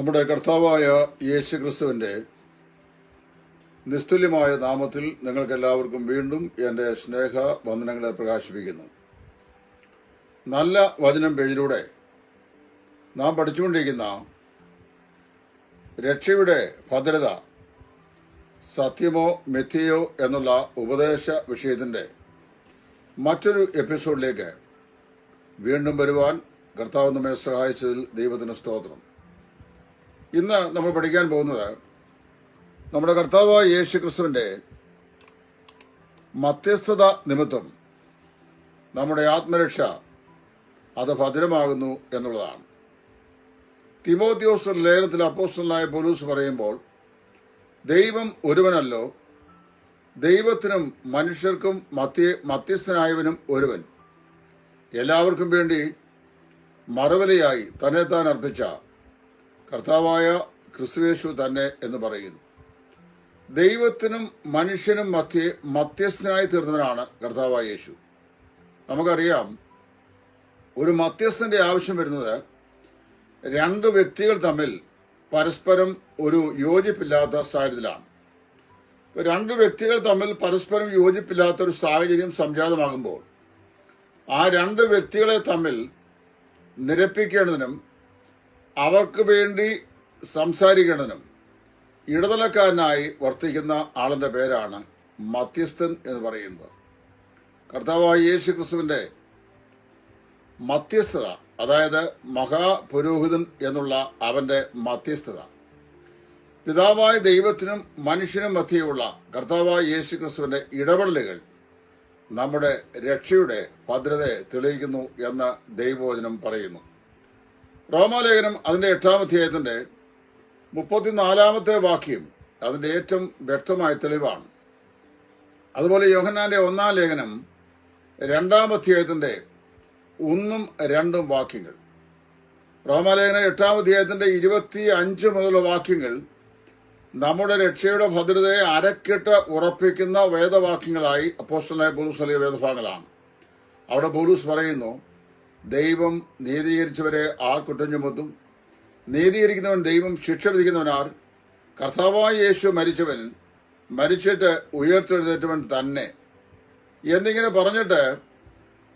നമ്മുടെ കർത്താവായ യേശു ക്രിസ്തുവിന്റെ നിസ്തുല്യമായ നാമത്തിൽ നിങ്ങൾക്കെല്ലാവർക്കും വീണ്ടും എന്റെ സ്നേഹ വന്ദനങ്ങളെ പ്രകാശിപ്പിക്കുന്നു. നല്ല വചനം പേജിലൂടെ നാം പഠിച്ചുകൊണ്ടിരിക്കുന്ന രക്ഷയുടെ ഭദ്രത സത്യമോ മിഥ്യയോ എന്നുള്ള ഉപദേശ വിഷയത്തിന്റെ മറ്റൊരു എപ്പിസോഡിലേക്ക് വീണ്ടും വരുവാൻ കർത്താവ് നമ്മെ സഹായിച്ചതിൽ ദൈവത്തിന് സ്തോത്രം. ഇന്ന് നമ്മൾ പഠിക്കാൻ പോകുന്നത് നമ്മുടെ കർത്താവായ യേശു ക്രിസ്തുവിന്റെ മധ്യസ്ഥത നിമിത്തം നമ്മുടെ ആത്മരക്ഷ അത് ഭദ്രമാകുന്നു എന്നുള്ളതാണ്. തിമോത്യോസ് ലേഖനത്തിൽ അപ്പോസ്റ്റലായ പോലൂസ് പറയുമ്പോൾ ദൈവം ഒരുവനല്ലോ ദൈവത്തിനും മനുഷ്യർക്കും മധ്യ മധ്യസ്ഥനായവനും ഒരുവൻ. എല്ലാവർക്കും വേണ്ടി മറുവലയായി തന്നെത്താൻ താൻ അർപ്പിച്ച കർത്താവായ ക്രിസ്തുവേശു തന്നെ എന്ന് പറയുന്നു. ദൈവത്തിനും മനുഷ്യനും മധ്യേ മധ്യസ്ഥനായി തീർന്നവനാണ് കർത്താവായ യേശു. നമുക്കറിയാം ഒരു മധ്യസ്ഥന്റെ ആവശ്യം വരുന്നത് രണ്ട് വ്യക്തികൾ തമ്മിൽ പരസ്പരം ഒരു യോജിപ്പില്ലാത്ത സാഹചര്യത്തിലാണ്. രണ്ട് വ്യക്തികൾ തമ്മിൽ പരസ്പരം യോജിപ്പില്ലാത്ത ഒരു സാഹചര്യം സംജാതമാകുമ്പോൾ ആ രണ്ട് വ്യക്തികളെ തമ്മിൽ നിരപ്പിക്കേണ്ടതിനും അവർക്ക് വേണ്ടി സംസാരിക്കണനും ഇടതലക്കാരനായി വർത്തിക്കുന്ന ആളിന്റെ പേരാണ് മധ്യസ്ഥൻ എന്ന് പറയുന്നത്. കർത്താവായ യേശു ക്രിസ്തുവിന്റെ മധ്യസ്ഥത അതായത് മഹാപുരോഹിതൻ എന്നുള്ള അവന്റെ മധ്യസ്ഥത. പിതാവായ ദൈവത്തിനും മനുഷ്യനും മധ്യയുള്ള കർത്താവായ യേശു ക്രിസ്തുവിന്റെ ഇടപെടലുകൾ നമ്മുടെ രക്ഷയുടെ ഭദ്രതയെ തെളിയിക്കുന്നു എന്ന് ദൈവവചനം പറയുന്നു. റോമാലേഖനം അതിന്റെ എട്ടാം അധ്യായത്തിന്റെ മുപ്പത്തിനാലാമത്തെ വാക്യം അതിന്റെ ഏറ്റവും വ്യക്തമായ തെളിവാണ്. അതുപോലെ യോഹന്നാന്റെ ഒന്നാം ലേഖനം രണ്ടാം അധ്യായത്തിന്റെ ഒന്നും രണ്ടും വാക്യങ്ങൾ. റോമാലേഖന എട്ടാം അധ്യായത്തിന്റെ ഇരുപത്തി അഞ്ച് മുതലുള്ള വാക്യങ്ങൾ നമ്മുടെ രക്ഷയുടെ ഭദ്രതയെ അരക്കിട്ട് ഉറപ്പിക്കുന്ന വേദവാക്യങ്ങളായി അപ്പോസ്റ്റലായ ബോറൂസ് നൽകിയ വേദഭാഗങ്ങളാണ്. അവിടെ ബോറൂസ് പറയുന്നു ദൈവം നീതീകരിച്ചവരെ ആർ കുറ്റം നീതീകരിക്കുന്നവൻ ദൈവം ശിക്ഷ വിധിക്കുന്നവനാർ കർത്താവായ യേശു മരിച്ചവൻ മരിച്ചിട്ട് ഉയർത്തെഴുന്നേറ്റവൻ തന്നെ. എന്നിങ്ങനെ പറഞ്ഞിട്ട്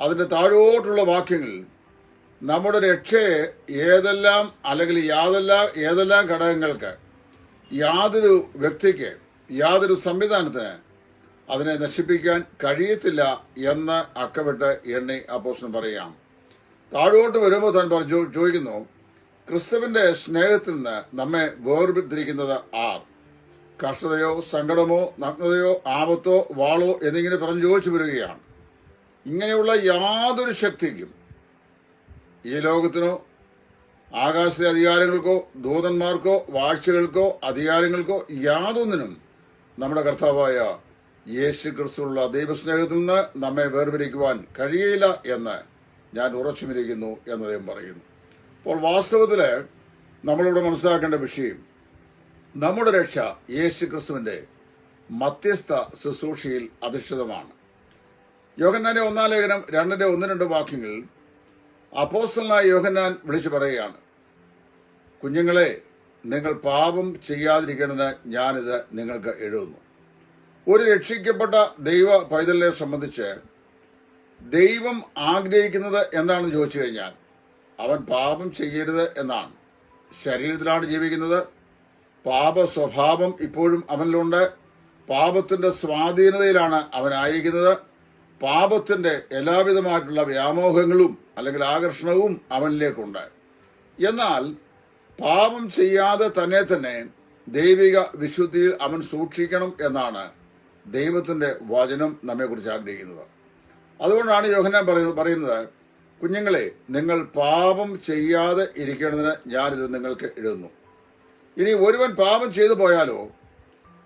അതിന്റെ താഴോട്ടുള്ള വാക്യങ്ങൾ നമ്മുടെ രക്ഷയെ ഏതെല്ലാം അല്ലെങ്കിൽ യാതെല്ലാം ഏതെല്ലാം ഘടകങ്ങൾക്ക് യാതൊരു വ്യക്തിക്ക് യാതൊരു സംവിധാനത്തിന് അതിനെ നശിപ്പിക്കാൻ കഴിയത്തില്ല എന്ന് അക്കമിട്ട് എണ്ണി അപ്പോസ്റ്റൻ പറയാം. താഴോട്ട് വരുമ്പോൾ താൻ പറഞ്ഞു ചോദിക്കുന്നു ക്രിസ്തുവിന്റെ സ്നേഹത്തിൽ നിന്ന് നമ്മെ വേർതിരിക്കുന്നത് ആർ? കഷ്ടതയോ സങ്കടമോ നഗ്നതയോ ആപത്തോ വാളോ എന്നിങ്ങനെ പറഞ്ഞു ചോദിച്ചു വരികയാണ്. ഇങ്ങനെയുള്ള യാതൊരു ശക്തിക്കും ഈ ലോകത്തിനോ ആകാശത്തെ അധികാരങ്ങൾക്കോ ദൂതന്മാർക്കോ വാഴ്ചകൾക്കോ അധികാരങ്ങൾക്കോ യാതൊന്നിനും നമ്മുടെ കർത്താവായ യേശു ക്രിസ്തുള്ള ദൈവസ്നേഹത്തിൽ നിന്ന് നമ്മെ വേർപിരിക്കുവാൻ കഴിയില്ല എന്ന് ഞാൻ ഉറച്ചുമിരിക്കുന്നു എന്ന് അദ്ദേഹം പറയുന്നു. അപ്പോൾ വാസ്തവത്തിൽ നമ്മളിവിടെ മനസ്സിലാക്കേണ്ട വിഷയം നമ്മുടെ രക്ഷ യേശു ക്രിസ്തുവിന്റെ മധ്യസ്ഥ ശുശ്രൂഷയിൽ അധിഷ്ഠിതമാണ്. യോഹന്നാന്റെ ഒന്നാം ലേഖനം രണ്ടിന്റെ ഒന്ന് രണ്ട് വാക്യങ്ങളിൽ അപ്പോസ്റ്റലായ യോഹന്നാൻ വിളിച്ചു പറയുകയാണ്. കുഞ്ഞുങ്ങളെ നിങ്ങൾ പാപം ചെയ്യാതിരിക്കണമെന്ന് ഞാനിത് നിങ്ങൾക്ക് എഴുതുന്നു. ഒരു രക്ഷിക്കപ്പെട്ട ദൈവ പൈതലിനെ സംബന്ധിച്ച് ദൈവം ആഗ്രഹിക്കുന്നത് എന്താണെന്ന് ചോദിച്ചു കഴിഞ്ഞാൽ അവൻ പാപം ചെയ്യരുത് എന്നാണ്. ശരീരത്തിലാണ് ജീവിക്കുന്നത്. പാപ സ്വഭാവം ഇപ്പോഴും അവനിലുണ്ട്. പാപത്തിന്റെ സ്വാധീനതയിലാണ് അവനായിരിക്കുന്നത് പാപത്തിന്റെ എല്ലാവിധമായിട്ടുള്ള വ്യാമോഹങ്ങളും അല്ലെങ്കിൽ ആകർഷണവും അവനിലേക്കുണ്ട്. എന്നാൽ പാപം ചെയ്യാതെ തന്നെ തന്നെ ദൈവിക വിശുദ്ധിയിൽ അവൻ സൂക്ഷിക്കണം എന്നാണ് ദൈവത്തിന്റെ വചനം നമ്മെക്കുറിച്ച് ആഗ്രഹിക്കുന്നത്. അതുകൊണ്ടാണ് യോഹന്നാൻ പറയുന്നത് പറയുന്നത് കുഞ്ഞുങ്ങളെ നിങ്ങൾ പാപം ചെയ്യാതെ ഇരിക്കണതിന് ഞാനിത് നിങ്ങൾക്ക് എഴുതുന്നു. ഇനി ഒരുവൻ പാപം ചെയ്തു പോയാലോ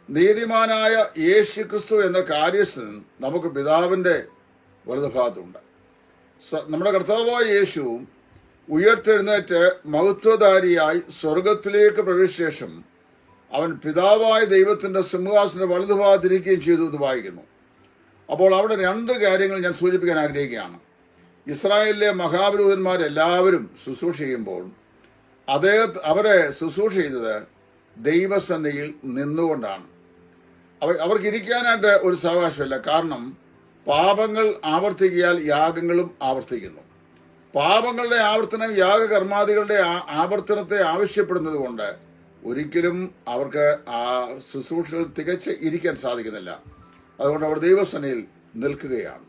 നീതിമാനായ യേശു ക്രിസ്തു എന്ന കാര്യസ്ഥൻ നമുക്ക് പിതാവിന്റെ വലതുഭാഗത്തുണ്ട്. നമ്മുടെ കർത്താവായ യേശു ഉയർത്തെഴുന്നേറ്റ് മഹത്വധാരിയായി സ്വർഗത്തിലേക്ക് പ്രവേശിച്ച ശേഷം അവൻ പിതാവായ ദൈവത്തിന്റെ സിംഹാസന വലതുഭാഗത്തിരിക്കുകയും ചെയ്തു എന്ന് വായിക്കുന്നു. അപ്പോൾ അവിടെ രണ്ട് കാര്യങ്ങൾ ഞാൻ സൂചിപ്പിക്കാൻ ആഗ്രഹിക്കുകയാണ്. ഇസ്രായേലിലെ മഹാപുരോഹിതന്മാരെല്ലാവരും ശുശ്രൂഷ ചെയ്യുമ്പോൾ അദ്ദേഹത്തെ അവരെ ശുശ്രൂഷ ചെയ്തത് ദൈവസന്നിധിയിൽ നിന്നുകൊണ്ടാണ്. അവ അവർക്കിരിക്കാനായിട്ട് ഒരു സാവകാശമില്ല. കാരണം പാപങ്ങൾ ആവർത്തിക്കിയാൽ യാഗങ്ങളും ആവർത്തിക്കുന്നു. പാപങ്ങളുടെ ആവർത്തനം യാഗകർമാദികളുടെ ആവർത്തനത്തെ ആവശ്യപ്പെടുന്നത് കൊണ്ട് ഒരിക്കലും അവർക്ക് ആ ശുശ്രൂഷകൾ തികച്ച് ഇരിക്കാൻ സാധിക്കുന്നില്ല. അതുകൊണ്ട് അവർ ദൈവസനയിൽ നിൽക്കുകയാണ്.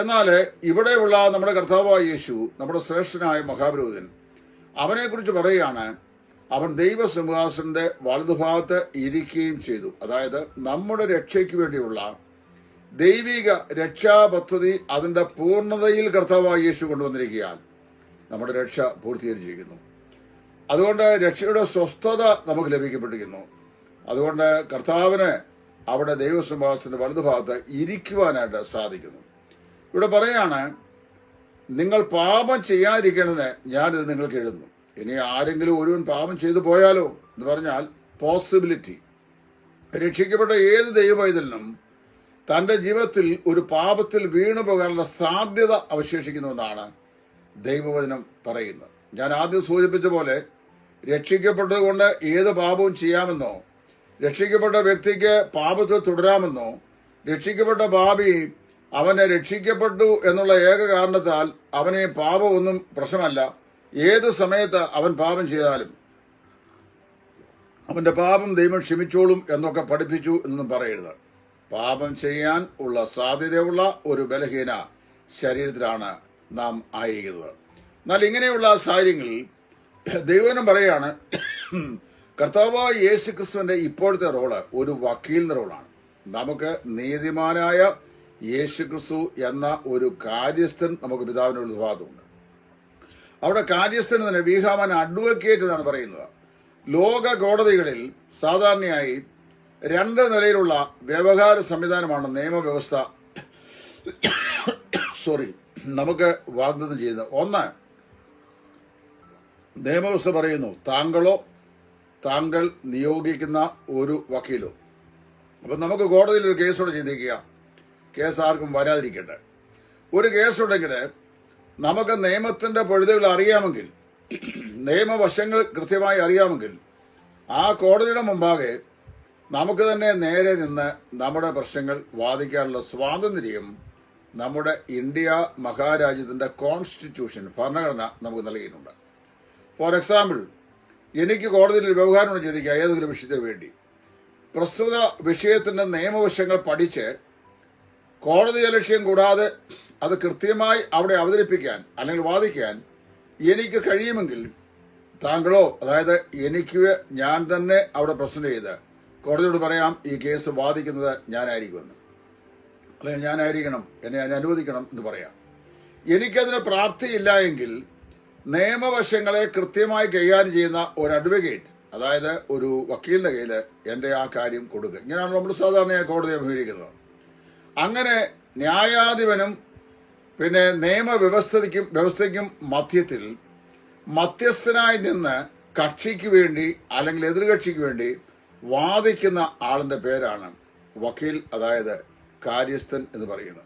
എന്നാൽ ഇവിടെയുള്ള നമ്മുടെ കർത്താവായ യേശു നമ്മുടെ ശ്രേഷ്ഠനായ മഹാപുരോഹിതൻ അവനെക്കുറിച്ച് പറയുകയാണ് അവൻ ദൈവസിംഹാസനന്റെ വലതുഭാഗത്ത് ഇരിക്കുകയും ചെയ്തു. അതായത് നമ്മുടെ രക്ഷയ്ക്ക് വേണ്ടിയുള്ള ദൈവിക രക്ഷാപദ്ധതി അതിന്റെ പൂർണതയിൽ കർത്താവായ യേശു കൊണ്ടുവന്നിരിക്കുകയാണ്. നമ്മുടെ രക്ഷ പൂർത്തീകരിച്ചിരിക്കുന്നു. അതുകൊണ്ട് രക്ഷയുടെ സ്വസ്ഥത നമുക്ക് ലഭിക്കപ്പെട്ടിരിക്കുന്നു. അതുകൊണ്ട് കർത്താവിന് അവിടെ ദൈവസിംഹാസന്റെ വലതുഭാഗത്ത് ഇരിക്കുവാനായിട്ട് സാധിക്കുന്നു. ഇവിടെ പറയാണ് നിങ്ങൾ പാപം ചെയ്യാതിരിക്കണമെന്ന് ഞാനിത് നിങ്ങൾക്ക് എഴുതുന്നു. ഇനി ആരെങ്കിലും ഒരുവൻ പാപം ചെയ്തു പോയാലോ? എന്ന് പറഞ്ഞാൽ പോസിബിലിറ്റി രക്ഷിക്കപ്പെട്ട ഏത് ദൈവവൈതലിനും തന്റെ ജീവിതത്തിൽ ഒരു പാപത്തിൽ വീണു പോകാനുള്ള സാധ്യത അവശേഷിക്കുന്നുവെന്നാണ് ദൈവവചനം പറയുന്നത്. ഞാൻ ആദ്യം സൂചിപ്പിച്ച പോലെ രക്ഷിക്കപ്പെട്ടതുകൊണ്ട് ഏത് പാപവും ചെയ്യാമെന്നോ രക്ഷിക്കപ്പെട്ട വ്യക്തിക്ക് പാപത്തിൽ തുടരാമെന്നോ രക്ഷിക്കപ്പെട്ട പാപി അവനെ രക്ഷിക്കപ്പെട്ടു എന്നുള്ള ഏക കാരണത്താൽ അവനെ പാപമൊന്നും പ്രശ്നമല്ല. ഏത് സമയത്ത് അവൻ പാപം ചെയ്താലും അവന്റെ പാപം ദൈവം ക്ഷമിച്ചോളും എന്നൊക്കെ പഠിപ്പിച്ചു എന്നും പറയരുത്. പാപം ചെയ്യാൻ ഉള്ള സാധ്യതയുള്ള ഒരു ബലഹീന ശരീരത്തിലാണ് നാം ആയിരിക്കുന്നത്. എന്നാൽ ഇങ്ങനെയുള്ള സാഹചര്യങ്ങളിൽ ദൈവനം പറയാണ് കർത്താവായ യേശു ക്രിസ്തുവിന്റെ ഇപ്പോഴത്തെ റോൾ ഒരു വക്കീലിന്റെ റോളാണ്. നമുക്ക് നീതിമാനായ യേശു ക്രിസ്തു എന്ന ഒരു കാര്യസ്ഥൻ നമുക്ക് പിതാവിനുള്ള ഭാഗത്തുണ്ട് അവിടെ കാര്യസ്ഥൻ തന്നെ വീഹാമൻ അഡ്വക്കേറ്റ് എന്നാണ് പറയുന്നത്. ലോക കോടതികളിൽ സാധാരണയായി രണ്ട് നിലയിലുള്ള വ്യവഹാര സംവിധാനമാണ് നിയമവ്യവസ്ഥ. സോറി നമുക്ക് വാഗ്ദാനം ചെയ്യുന്നത്. ഒന്ന് നിയമവ്യവസ്ഥ പറയുന്നു താങ്കളോ താങ്കൾ നിയോഗിക്കുന്ന ഒരു വക്കീലോ. അപ്പം നമുക്ക് കോടതിയിൽ ഒരു കേസോടെ ചിന്തിക്കുക. കേസ് ആർക്കും വരാതിരിക്കട്ടെ. ഒരു കേസുണ്ടെങ്കിൽ നമുക്ക് നിയമത്തിന്റെ പൊഴുതുകൾ അറിയാമെങ്കിൽ നിയമവശങ്ങൾ കൃത്യമായി അറിയാമെങ്കിൽ ആ കോടതിയുടെ മുമ്പാകെ നമുക്ക് തന്നെ നേരെ നിന്ന് നമ്മുടെ പ്രശ്നങ്ങൾ വാദിക്കാനുള്ള സ്വാതന്ത്ര്യം നമ്മുടെ ഇന്ത്യ മഹാരാജ്യത്തിന്റെ കോൺസ്റ്റിറ്റ്യൂഷൻ ഭരണഘടന നമുക്ക് നൽകിയിട്ടുണ്ട്. ഫോർ എക്സാമ്പിൾ എനിക്ക് കോടതിയിൽ വ്യവഹാരം ചെയ്തിരിക്കുക ഏതെങ്കിലും വിഷയത്തിന് വേണ്ടി. പ്രസ്തുത വിഷയത്തിന്റെ നിയമവശങ്ങൾ പഠിച്ച് കോടതി ലക്ഷ്യം കൂടാതെ അത് കൃത്യമായി അവിടെ അവതരിപ്പിക്കാൻ അല്ലെങ്കിൽ വാദിക്കാൻ എനിക്ക് കഴിയുമെങ്കിൽ താങ്കളോ അതായത് എനിക്ക് ഞാൻ തന്നെ അവിടെ പ്രസന്റ് ചെയ്ത് കോടതിയോട് പറയാം ഈ കേസ് വാദിക്കുന്നത് ഞാനായിരിക്കുമെന്ന്. അല്ലെങ്കിൽ ഞാനായിരിക്കണം എന്നെ അനുവദിക്കണം എന്ന് പറയാം. എനിക്കതിന് പ്രാപ്തിയില്ല എങ്കിൽ നിയമവശങ്ങളെ കൃത്യമായി കൈകാര്യം ചെയ്യുന്ന ഒരു അഡ്വക്കേറ്റ് അതായത് ഒരു വക്കീലിന്റെ കയ്യിൽ എന്റെ ആ കാര്യം കൊടുക്കുക ഇങ്ങനെയാണ് നമ്മൾ സാധാരണയായി കോടതിയെ അഭിമുഖീകരിക്കുന്നത്. അങ്ങനെ ന്യായാധിപനും പിന്നെ നിയമവ്യവസ്ഥയ്ക്കും വ്യവസ്ഥയ്ക്കും മധ്യത്തിൽ മധ്യസ്ഥനായി നിന്ന് കക്ഷിക്ക് വേണ്ടി അല്ലെങ്കിൽ എതിർകക്ഷിക്ക് വേണ്ടി വാദിക്കുന്ന ആളിന്റെ പേരാണ് വക്കീൽ അതായത് കാര്യസ്ഥൻ എന്ന് പറയുന്നത്.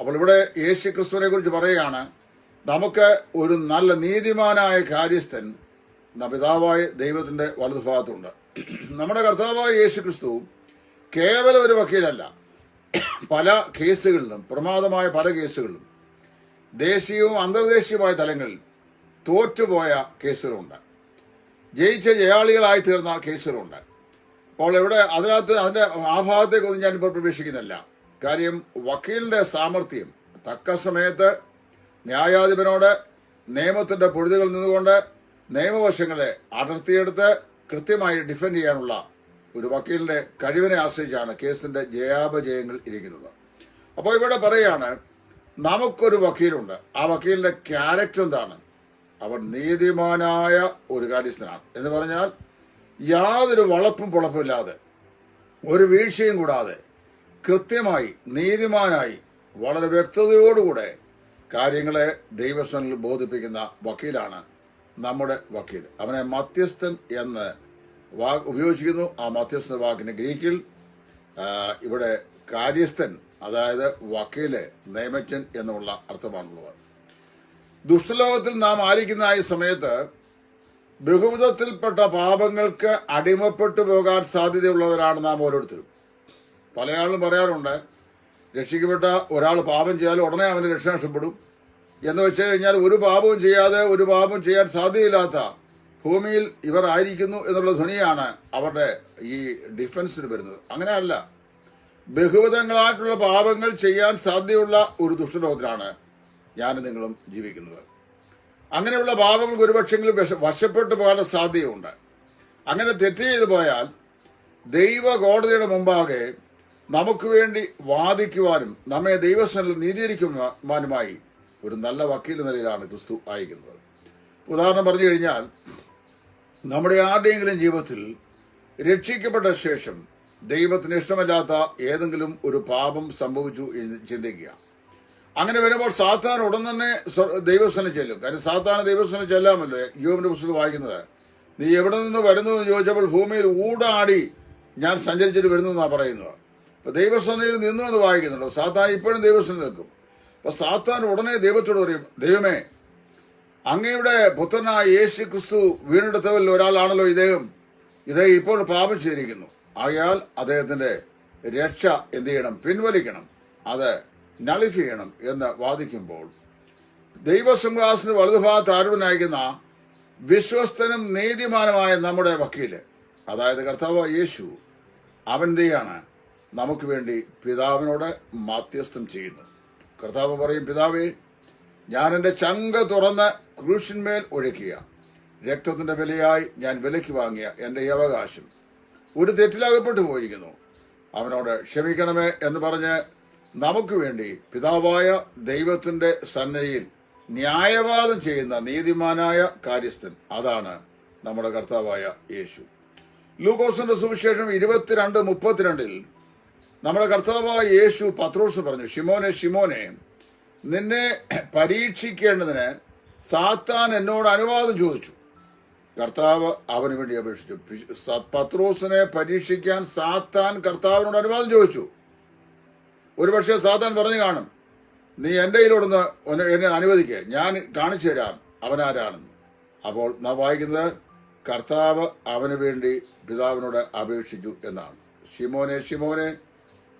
അപ്പോൾ ഇവിടെ യേശു ക്രിസ്തുവിനെ കുറിച്ച് പറയുകയാണ് നമുക്ക് ഒരു നല്ല നീതിമാനായ കാര്യസ്ഥൻ പിതാവായ ദൈവത്തിന്റെ വലതുഭാഗത്തുണ്ട്. നമ്മുടെ കർത്താവായ യേശു ക്രിസ്തു കേവലം ഒരു വക്കീലല്ല. പല കേസുകളിലും പ്രമാദമായ പല കേസുകളിലും ദേശീയവും അന്തർദേശീയവുമായ തലങ്ങളിൽ തോറ്റുപോയ കേസുകളുണ്ട്. ജയിച്ച ജയാളികളായി തീർന്ന കേസുകളുണ്ട്. അപ്പോൾ ഇവിടെ അതിനകത്ത് അതിന്റെ ആ ഭാഗത്തേക്കൊന്നും ഞാനിപ്പോൾ പ്രവേശിക്കുന്നില്ല. കാര്യം വക്കീലിന്റെ സാമർഥ്യം തക്ക സമയത്ത് ന്യായാധിപനോട് നിയമത്തിന്റെ പൊഴുതുകളിൽ നിന്നുകൊണ്ട് നിയമവശങ്ങളെ അടർത്തിയെടുത്ത് കൃത്യമായി ഡിഫെൻഡ് ചെയ്യാനുള്ള ഒരു വക്കീലിന്റെ കഴിവിനെ ആശ്രയിച്ചാണ് കേസിന്റെ ജയാപജയങ്ങൾ ഇരിക്കുന്നത്. അപ്പോൾ ഇവിടെ പറയുകയാണ് നമുക്കൊരു വക്കീലുണ്ട്. ആ വക്കീലിന്റെ ക്യാരക്ടർ എന്താണ്? അവൻ നീതിമാനായ ഒരു കാര്യസ്ഥനാണ്. എന്ന് പറഞ്ഞാൽ യാതൊരു വളപ്പും പുളപ്പുമില്ലാതെ ഒരു വീഴ്ചയും കൂടാതെ കൃത്യമായി നീതിമാനായി വളരെ വ്യക്തതയോടുകൂടെ കാര്യങ്ങളെ ദൈവസ്വനിൽ ബോധിപ്പിക്കുന്ന വക്കീലാണ് നമ്മുടെ വക്കീൽ. അവനെ മധ്യസ്ഥൻ എന്ന് വാക്ക് ഉപയോഗിച്ചിരിക്കുന്നു. ആ മധ്യസ്ഥ വാക്കിന് ഗ്രീക്കിൽ ഇവിടെ കാര്യസ്ഥൻ അതായത് വക്കീൽ നിയമജ്ഞൻ എന്നുള്ള അർത്ഥമാണുള്ളത്. ദുഷ്ടലോകത്തിൽ നാം ആയിരിക്കുന്ന ഈ സമയത്ത് ബഹുവിധത്തിൽപ്പെട്ട പാപങ്ങൾക്ക് അടിമപ്പെട്ടു പോകാൻ സാധ്യതയുള്ളവരാണ് നാം ഓരോരുത്തരും. പലയാളും പറയാറുണ്ട് രക്ഷിക്കപ്പെട്ട ഒരാൾ പാപം ചെയ്താൽ ഉടനെ അവന് രക്ഷ നഷ്ടപ്പെടും. എന്ന് വെച്ച് കഴിഞ്ഞാൽ ഒരു പാപവും ചെയ്യാതെ ഒരു പാപം ചെയ്യാൻ സാധ്യതയില്ലാത്ത ഭൂമിയിൽ ഇവർ ആയിരിക്കുന്നു എന്നുള്ള ധ്വനിയാണ് അവരുടെ ഈ ഡിഫൻസിന് വരുന്നത്. അങ്ങനെയല്ല. ബഹുവിധങ്ങളായിട്ടുള്ള പാപങ്ങൾ ചെയ്യാൻ സാധ്യതയുള്ള ഒരു ദുഷ്ടലോകത്തിലാണ് ഞാൻ നിങ്ങളും ജീവിക്കുന്നത്. അങ്ങനെയുള്ള പാപങ്ങൾക്ക് ഒരുപക്ഷെങ്കിലും വിശ- വശപ്പെട്ടു പോകാൻ സാധ്യതയുണ്ട്. അങ്ങനെ തെറ്റ് ചെയ്തു പോയാൽ ദൈവ കോടതിയുടെ മുമ്പാകെ നമുക്ക് വേണ്ടി വാദിക്കുവാനും നമ്മെ ദൈവസ്ഥനിൽ നീതീകരിക്കുവാനുമായി ഒരു നല്ല വക്കീൽ നിലയിലാണ് ക്രിസ്തു അയക്കുന്നത് ഉദാഹരണം പറഞ്ഞു കഴിഞ്ഞാൽ നമ്മുടെ ആരുടെയെങ്കിലും ജീവിതത്തിൽ രക്ഷിക്കപ്പെട്ട ശേഷം ദൈവത്തിന് ഇഷ്ടമല്ലാത്ത ഏതെങ്കിലും ഒരു പാപം സംഭവിച്ചു എന്ന് ചിന്തിക്കുക. അങ്ങനെ വരുമ്പോൾ സാത്താൻ ഉടൻ തന്നെ ദൈവസ്ഥനം ചെല്ലും. കാര്യം സാത്താൻ ദൈവസ്ഥനം ചെല്ലാമല്ലോ. യോബിന്റെ പുസ്തകം വായിക്കുന്നത് നീ എവിടെ നിന്ന് വരുന്നു? എന്ന് ചോദിച്ചപ്പോൾ ഭൂമിയിൽ ഊടാടി ഞാൻ സഞ്ചരിച്ചിട്ട് വരുന്നു എന്നാണ് പറയുന്നത്. അപ്പൊ ദൈവസ്ഥനയിൽ നിന്നു എന്ന് വായിക്കുന്നുണ്ടോ. സാത്താൻ ഇപ്പോഴും ദൈവസ്ഥനം നിൽക്കും. അപ്പൊ സാത്താൻ ഉടനെ ദൈവത്തോട് പറയും ദൈവമേ അങ്ങയുടെ പുത്രനായ യേശു ക്രിസ്തു വീണെടുത്തവരിൽ ഒരാളാണല്ലോ ഇദ്ദേഹം. ഇദ്ദേഹം ഇപ്പോൾ പാപം ചെയ്തിരിക്കുന്നു. ആയാൽ അദ്ദേഹത്തിന്റെ രക്ഷ എന്ത് ചെയ്യണം? പിൻവലിക്കണം. അത് നളിഫ് ചെയ്യണം എന്ന് വാദിക്കുമ്പോൾ ദൈവസിംഹാസന വലതുഭാഗത്ത് ആരുടനായിരിക്കുന്ന വിശ്വസ്തനും നീതിമാനുമായ നമ്മുടെ വക്കീൽ അതായത് കർത്താവ് യേശു അവന്റെയാണ് നമുക്ക് വേണ്ടി പിതാവിനോട് മാധ്യസ്ഥം ചെയ്യുന്നു. കർത്താവ് പറയും പിതാവേ ഞാൻ എന്റെ ചങ്ക തുറന്ന് ക്രൂശിന്മേൽ ഒഴുക്കിയ രക്തത്തിന്റെ വിലയായി ഞാൻ വിലയ്ക്ക് വാങ്ങിയ എന്റെ അവകാശം ഒരു തെറ്റിലകപ്പെട്ടു പോയിരിക്കുന്നു. അവനോട് ക്ഷമിക്കണമേ എന്ന് പറഞ്ഞ് നമുക്ക് വേണ്ടി പിതാവായ ദൈവത്തിന്റെ സന്നയിൽ ന്യായവാദം ചെയ്യുന്ന നീതിമാനായ കാര്യസ്ഥൻ അതാണ് നമ്മുടെ കർത്താവായ യേശു. ലൂക്കോസിന്റെ സുവിശേഷം ഇരുപത്തിരണ്ട് മുപ്പത്തിരണ്ടിൽ നമ്മുടെ കർത്താവായ യേശു പത്രോസ് പറഞ്ഞു ഷിമോനെ ഷിമോനെ നിന്നെ പരീക്ഷിക്കേണ്ടതിന് സാത്താൻ എന്നോട് അനുവാദം ചോദിച്ചു. കർത്താവ് അവന് വേണ്ടി അപേക്ഷിച്ചു. പത്രോസിനെ പരീക്ഷിക്കാൻ സാത്താൻ കർത്താവിനോട് അനുവാദം ചോദിച്ചു. ഒരുപക്ഷെ സാത്താൻ പറഞ്ഞു കാണും നീ എന്റെ കയ്യിലോടൊന്ന് എന്നെ അനുവദിക്കുക ഞാൻ കാണിച്ചു തരാം അവനാരാണെന്ന് അപ്പോൾ നാം വായിക്കുന്നത് കർത്താവ് അവന് വേണ്ടി പിതാവിനോട് അപേക്ഷിച്ചു എന്നാണ്. ഷിമോനെ ഷിമോനെ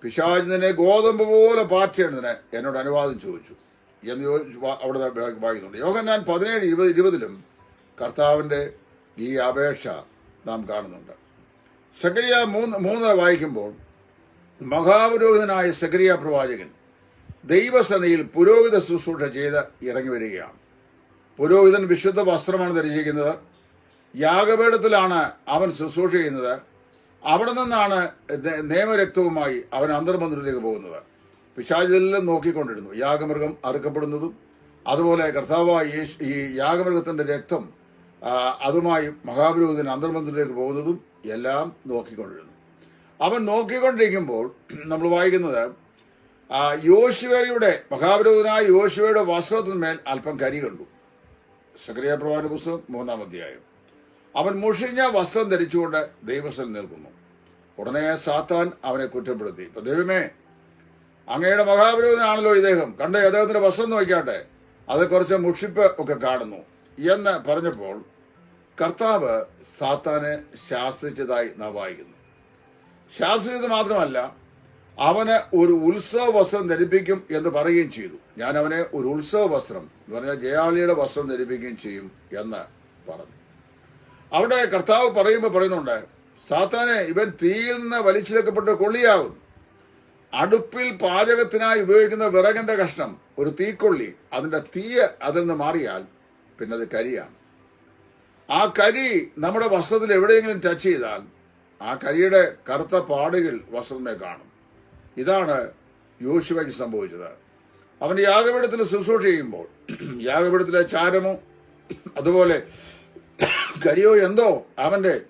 പിശാജ് നിന്നെ ഗോതമ്പ് പോലെ പാറ്റേണ്ടതിനെ എന്നോട് അനുവാദം ചോദിച്ചു എന്ന് ചോദിച്ചു അവിടെ വായിക്കുന്നുണ്ട്. യോഗം ഞാൻ പതിനേഴ് ഇരുപത് ഇരുപതിലും കർത്താവിന്റെ ഈ അപേക്ഷ നാം കാണുന്നുണ്ട്. സക്രിയ മൂന്ന് മൂന്ന് വായിക്കുമ്പോൾ മഹാപുരോഹിതനായ സക്രിയ പ്രവാചകൻ ദൈവസനയിൽ പുരോഹിത ശുശ്രൂഷ ചെയ്ത് ഇറങ്ങി വരികയാണ്. പുരോഹിതൻ വിശുദ്ധ വസ്ത്രമാണ് ധരിച്ചിരിക്കുന്നത്. യാഗപീഠത്തിലാണ് അവൻ ശുശ്രൂഷ ചെയ്യുന്നത്. അവിടെ നിന്നാണ് നിയമരക്തവുമായി അവൻ അന്തർമന്ദിരത്തിലേക്ക് പോകുന്നത്. പിശാചിതെല്ലാം നോക്കിക്കൊണ്ടിരുന്നു. യാഗമൃഗം അറുക്കപ്പെടുന്നതും അതുപോലെ കർത്താവായ ഈ യാഗമൃഗത്തിന്റെ രക്തം അതുമായി മഹാപുരോഹിതൻ അന്തർമന്ദിരത്തിലേക്ക് പോകുന്നതും എല്ലാം നോക്കിക്കൊണ്ടിരുന്നു. അവൻ നോക്കിക്കൊണ്ടിരിക്കുമ്പോൾ നമ്മൾ വായിക്കുന്നത് യോശുവയുടെ മഹാപുരോഹിതനായ യോശുവയുടെ വസ്ത്രത്തിന്മേൽ അല്പം കരി കണ്ടു. സക്രിയ പ്രവാന പുസ്തകം മൂന്നാം അധ്യായം. അവൻ മുഷിഞ്ഞ വസ്ത്രം ധരിച്ചുകൊണ്ട് ദൈവസ്ഥൽ നിൽക്കുന്നു. ഉടനെ സാത്താൻ അവനെ കുറ്റപ്പെടുത്തി. ഇപ്പൊ ദൈവമേ അങ്ങയുടെ മഹാവിരോധനാണല്ലോ ഇദ്ദേഹം. കണ്ട് അദ്ദേഹത്തിന്റെ വസ്ത്രം നോക്കിയാട്ടെ? അത് കുറച്ച് മുഷിപ്പ് ഒക്കെ കാണുന്നു. എന്ന് പറഞ്ഞപ്പോൾ കർത്താവ് സാത്താനെ ശാസിച്ചതായി നാം വായിക്കുന്നു. ശാസിച്ചത് മാത്രമല്ല അവന് ഒരു ഉത്സവ വസ്ത്രം ധരിപ്പിക്കും എന്ന് പറയുകയും ചെയ്തു. ഞാൻ അവനെ ഒരു ഉത്സവ വസ്ത്രം എന്ന് പറഞ്ഞാൽ ജയാളിയുടെ വസ്ത്രം ധരിപ്പിക്കുകയും ചെയ്യും എന്ന് പറഞ്ഞു. അവിടെ കർത്താവ് പറയുമ്പോൾ പറയുന്നുണ്ട് സാത്താനെ ഇവൻ തീയിൽ നിന്ന് വലിച്ചിഴക്കപ്പെട്ട് കൊള്ളിയാകും. അടുപ്പിൽ പാചകത്തിനായി ഉപയോഗിക്കുന്ന വിറകിന്റെ കഷ്ണം ഒരു തീക്കൊള്ളി അതിന്റെ തീയ അതിൽ നിന്ന് മാറിയാൽ പിന്നെ അത് കരിയാണ്. ആ കരി നമ്മുടെ വസ്ത്രത്തിൽ എവിടെയെങ്കിലും ടച്ച് ചെയ്താൽ ആ കരിയുടെ കറുത്ത പാടുകൾ വസ്ത്രമേ കാണും. ഇതാണ് യോശുവയ്ക്ക് സംഭവിച്ചത്. അവൻ യാഗപീഠത്തിൽ ശുശ്രൂഷ ചെയ്യുമ്പോൾ യാഗപീഠത്തിലെ ചാരമോ അതുപോലെ കരിയോ എന്തോ അവന്റെ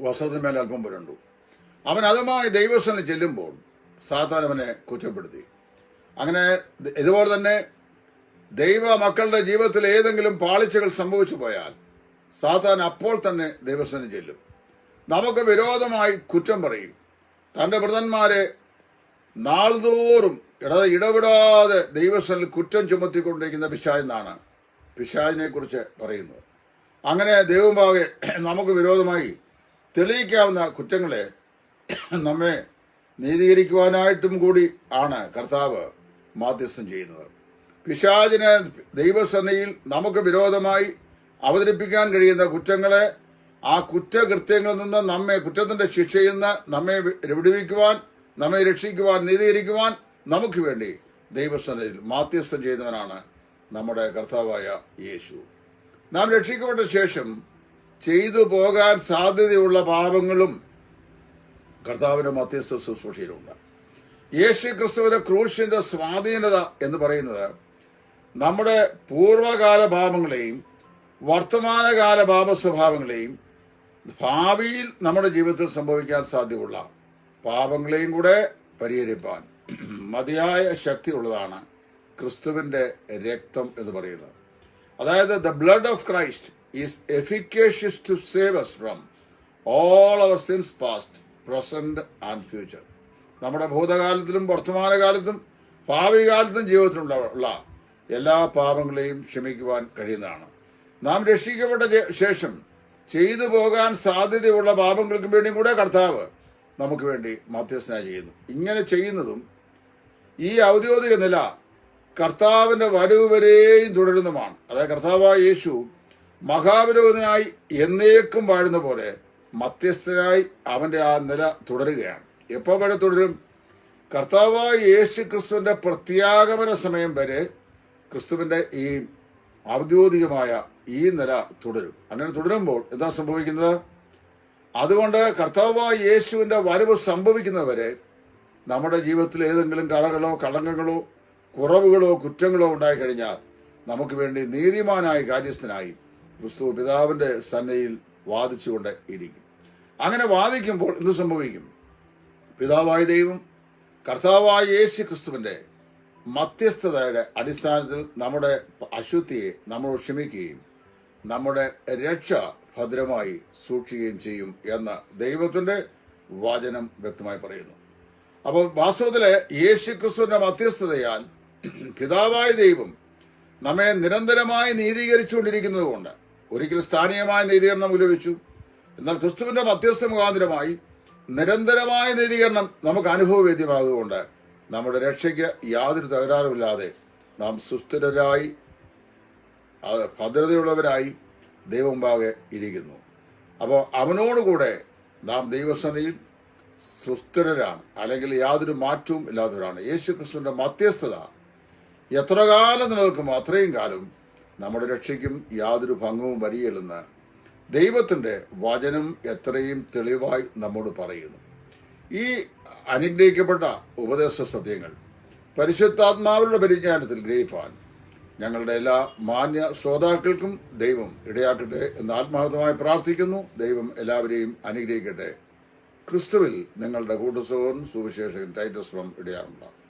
വസ്ത്രത്തിന്മേൽ അല്പം പുരണ്ടു. അവൻ അതുമായി ദൈവസ്വനം ചെല്ലുമ്പോൾ സാത്താൻ അവനെ കുറ്റപ്പെടുത്തി. അങ്ങനെ ഇതുപോലെ തന്നെ ദൈവ മക്കളുടെ ജീവിതത്തിൽ ഏതെങ്കിലും പാളിച്ചകൾ സംഭവിച്ചു പോയാൽ സാത്താൻ അപ്പോൾ തന്നെ ദൈവസ്വനം ചെല്ലും. നമുക്ക് വിരോധമായി കുറ്റം പറയും. തന്റെ വൃതന്മാരെ നാൾതോറും ഇട ഇടപെടാതെ ദൈവസ്ഥനിൽ കുറ്റം ചുമത്തിക്കൊണ്ടിരിക്കുന്ന പിശാചെന്നാണ് പിശാചിനെ കുറിച്ച് പറയുന്നത്. അങ്ങനെ ദൈവമാകെ നമുക്ക് വിരോധമായി തെളിയിക്കാവുന്ന കുറ്റങ്ങളെ നമ്മെ നീതീകരിക്കുവാനായിട്ടും കൂടി ആണ് കർത്താവ് മാധ്യസ്ഥം ചെയ്യുന്നത്. പിശാചിന് ദൈവസന്നിയിൽ നമുക്ക് വിരോധമായി അവതരിപ്പിക്കാൻ കഴിയുന്ന കുറ്റങ്ങളെ ആ കുറ്റകൃത്യങ്ങളിൽ നിന്ന് നമ്മെ കുറ്റത്തിന്റെ ശിക്ഷയിൽ നിന്ന് നമ്മെ വിടുവിക്കുവാൻ നമ്മെ രക്ഷിക്കുവാൻ നീതീകരിക്കുവാൻ നമുക്ക് വേണ്ടി ദൈവസന്നിധിയിൽ മാധ്യസ്ഥം ചെയ്യുന്നവനാണ് നമ്മുടെ കർത്താവായ യേശു. നാം രക്ഷിക്കപ്പെട്ട ശേഷം ചെയ്തു പോകാൻ സാധ്യതയുള്ള പാപങ്ങളും കർത്താവിന്റെ മധ്യസ്ഥ ശുശ്രൂഷയിലുണ്ട്. യേശു ക്രിസ്തുവിന്റെ ക്രൂശിന്റെ സ്വാധീനത എന്ന് പറയുന്നത് നമ്മുടെ പൂർവകാല പാപങ്ങളെയും വർത്തമാനകാല പാപ സ്വഭാവങ്ങളെയും ഭാവിയിൽ നമ്മുടെ ജീവിതത്തിൽ സംഭവിക്കാൻ സാധ്യതയുള്ള പാപങ്ങളെയും കൂടെ പരിഹരിപ്പാൻ മതിയായ ശക്തിയുള്ളതാണ് ക്രിസ്തുവിന്റെ രക്തം എന്ന് പറയുന്നത്. അതായത് the blood of Christ is efficacious to save us from all our sins past present and future നമ്മുടെ ഭൂതകാലത്തിലും വർത്തമാനകാലത്തും ഭാവികാലത്തും ജീവിതത്തിലുള്ള എല്ലാ പാപങ്ങളെയും ക്ഷമിക്കുവാൻ കഴിയുന്നതാണ്. നാം രക്ഷിക്കപ്പെട്ട ശേഷം ചെയ്തു പോകാൻ സാധ്യതയുള്ള പാപങ്ങൾക്കും വേണ്ടിയും കൂടെ കർത്താവ് നമുക്ക് വേണ്ടി മധ്യസ്ഥന ചെയ്യുന്നു. ഇങ്ങനെ ചെയ്യുന്നതും ഈ ഔദ്യോഗിക നില കർത്താവിന്റെ വരവ് വരെയും തുടരുന്നതുമാണ്. അതായത് കർത്താവായ യേശു മഹാവിരോധനായി എന്നേക്കും വാഴുന്ന പോലെ മധ്യസ്ഥനായി അവന്റെ ആ നില തുടരുകയാണ്. എപ്പോ വരെ തുടരും? കർത്താവായ യേശു ക്രിസ്തുവിന്റെ പ്രത്യാഗമന സമയം വരെ ക്രിസ്തുവിന്റെ ഈ ഔദ്യോഗികമായ ഈ നില തുടരും. അങ്ങനെ തുടരുമ്പോൾ എന്താ സംഭവിക്കുന്നത്? അതുകൊണ്ട് കർത്താവായ യേശുവിന്റെ വരവ് സംഭവിക്കുന്നവരെ നമ്മുടെ ജീവിതത്തിൽ ഏതെങ്കിലും കറകളോ കളങ്കങ്ങളോ കുറവുകളോ കുറ്റങ്ങളോ ഉണ്ടായി കഴിഞ്ഞാൽ നമുക്ക് വേണ്ടി നീതിമാനായ കാര്യസ്ഥനായി ക്രിസ്തു പിതാവിന്റെ സന്നയിൽ വാദിച്ചുകൊണ്ട് ഇരിക്കും. അങ്ങനെ വാദിക്കുമ്പോൾ എന്ത് സംഭവിക്കും? പിതാവായ ദൈവം കർത്താവായ യേശു ക്രിസ്തുവിന്റെ മധ്യസ്ഥതയുടെ അടിസ്ഥാനത്തിൽ നമ്മുടെ അശുദ്ധിയെ നമ്മൾ ക്ഷമിക്കുകയും നമ്മുടെ രക്ഷ ഭദ്രമായി സൂക്ഷിക്കുകയും ചെയ്യും എന്ന ദൈവത്തിന്റെ വചനം വ്യക്തമായി പറയുന്നു. അപ്പോൾ വാസ്തവത്തിലെ യേശു ക്രിസ്തുവിന്റെ മധ്യസ്ഥതയാൽ പിതാവായ ദൈവം നമ്മെ നിരന്തരമായി നീതീകരിച്ചുകൊണ്ടിരിക്കുന്നത് കൊണ്ട് ഒരിക്കൽ സ്ഥാനീയമായ നീതീകരണം ലഭിച്ചു എന്നാൽ ക്രിസ്തുവിന്റെ മധ്യസ്ഥ മുഖാന്തരമായി നിരന്തരമായ നീതീകരണം നമുക്ക് അനുഭവവേദ്യമാകുകൊണ്ട് നമ്മുടെ രക്ഷയ്ക്ക് യാതൊരു തകരാറുമില്ലാതെ നാം സുസ്ഥിരരായി ഭദ്രതയുള്ളവരായി ദൈവമുമ്പാകെ ഇരിക്കുന്നു. അപ്പോൾ അവനോടുകൂടെ നാം ദൈവസനയിൽ സുസ്ഥിരരാണ്. അല്ലെങ്കിൽ യാതൊരു മാറ്റവും ഇല്ലാത്തവരാണ്. യേശു ക്രിസ്തുവിന്റെ മധ്യസ്ഥത എത്ര കാലം നിലനിൽക്കുമോ അത്രയും കാലം നമ്മുടെ രക്ഷയ്ക്കും യാതൊരു ഭംഗവും വരികയില്ലെന്ന് ദൈവത്തിന്റെ വചനം എത്രയും തെളിവായി നമ്മോട് പറയുന്നു. ഈ അനുഗ്രഹിക്കപ്പെട്ട ഉപദേശ സത്യങ്ങൾ പരിശുദ്ധാത്മാവിലുള്ള പരിജ്ഞാനത്തിൽ ഗ്രഹിപ്പാൻ ഞങ്ങളുടെ എല്ലാ മാന്യ ശ്രോതാക്കൾക്കും ദൈവം ഇടയാക്കട്ടെ എന്ന് ആത്മാർത്ഥമായി പ്രാർത്ഥിക്കുന്നു. ദൈവം എല്ലാവരെയും അനുഗ്രഹിക്കട്ടെ. ക്രിസ്തുവിൽ നിങ്ങളുടെ കൂട്ടുസഹോദരൻ സുവിശേഷകൻ ടൈറ്റസ് ഫ്രം ഇടയാറുണ്ടാകും